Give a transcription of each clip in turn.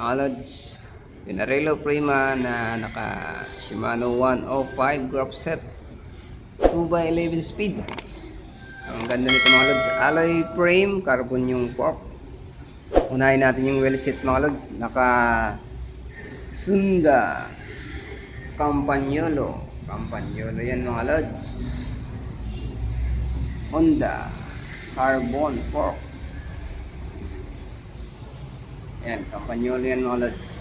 Knowledge Pinarello Prima na naka Shimano 105 graph set 2x11 speed. Ang ganda nito mga lods. Alloy frame carbon yung fork unahin natin yung wheel set mga lods. Naka Sunda Campagnolo. Campagnolo yan mga lods. Honda carbon fork yan Campagnolo yan mga lods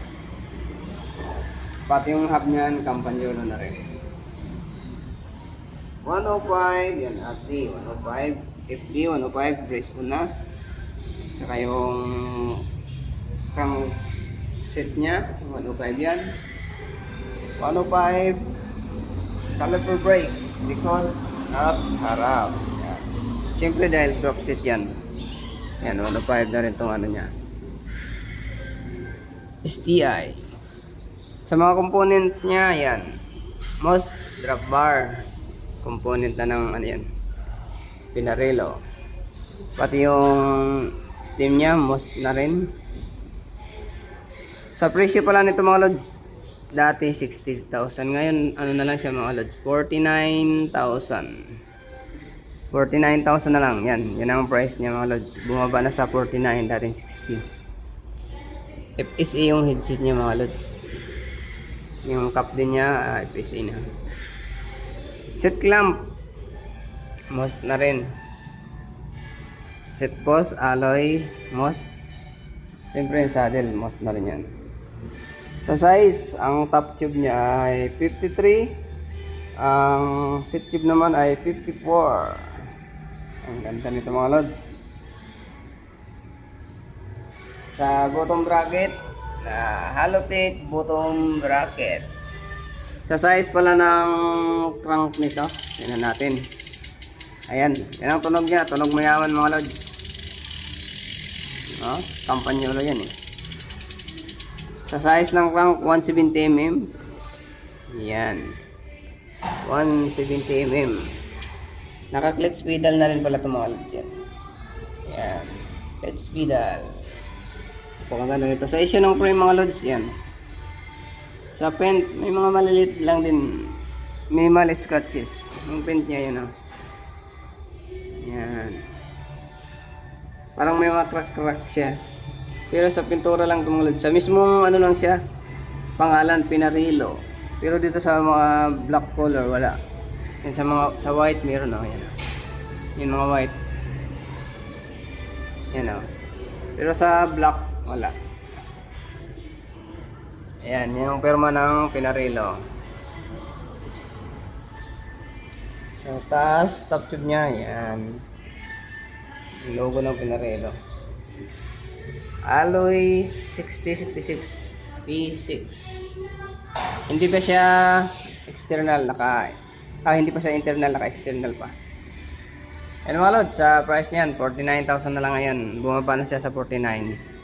pati yung hub niyan Campagnolo na rin. 105 yan ate 105 FD 105 brace una. Saka yung crank set niya 105 yan. 105 caliper brake likod up harap. Yan. siyempre dahil drop set yan. Yan 105 na rin tong ano niya STI sa mga components niya yan. Most drop bar component na ng ano yan pinarelo. Pati yung steam niya most na rin. Sa presyo pala nito mga lods dati 60,000 ngayon ano na lang siya mga lods 49,000 49,000 na lang. Yan yan ang price niya mga lods. Bumaba na sa 49 dating 60 FSA yung headset niya mga lods. Yung cup din niya ah, FSA na. Set clamp. Most na rin. Set post alloy most. Siyempre yung saddle most na rin yan. Sa size ang top tube niya ay 53 ang seat tube naman ay 54 ang ganda nito mga lods sa bottom bracket? Na Halotech bottom bracket. Sa size pala ng crank nito tingnan natin. Ayan yan ang tunog niya tunog mayaman mga lods. No? kampanyolo yan eh. Sa size ng crank 170mm yan. 170mm naka clutch pedal na rin pala itong mga lods yan. Yan. Clutch pedal Pagkaganda nito. Sa issue ng frame mga lods, yan. Sa paint, may mga maliliit lang din. Minimal scratches. Yung paint niya yun, oh. Yan. Parang may mga crack-crack siya. Pero sa pintura lang lods. Sa mismong ano lang siya, pangalan, Pinarilo. Pero dito sa mga black color, wala. Yan sa mga, sa white, meron, oh. Yan, oh. Yung mga white. Yan, oh. Pero sa black, wala. Ayan, yung perma ng Pinarello. Sa taas, top tube niya, ayan. Logo ng Pinarello. Alloy 6066 P6. Hindi pa siya external, naka ah, hindi pa siya internal, naka external pa. Ano mga lods, sa price niyan, 49,000 na lang ngayon. Bumaba na siya sa 49.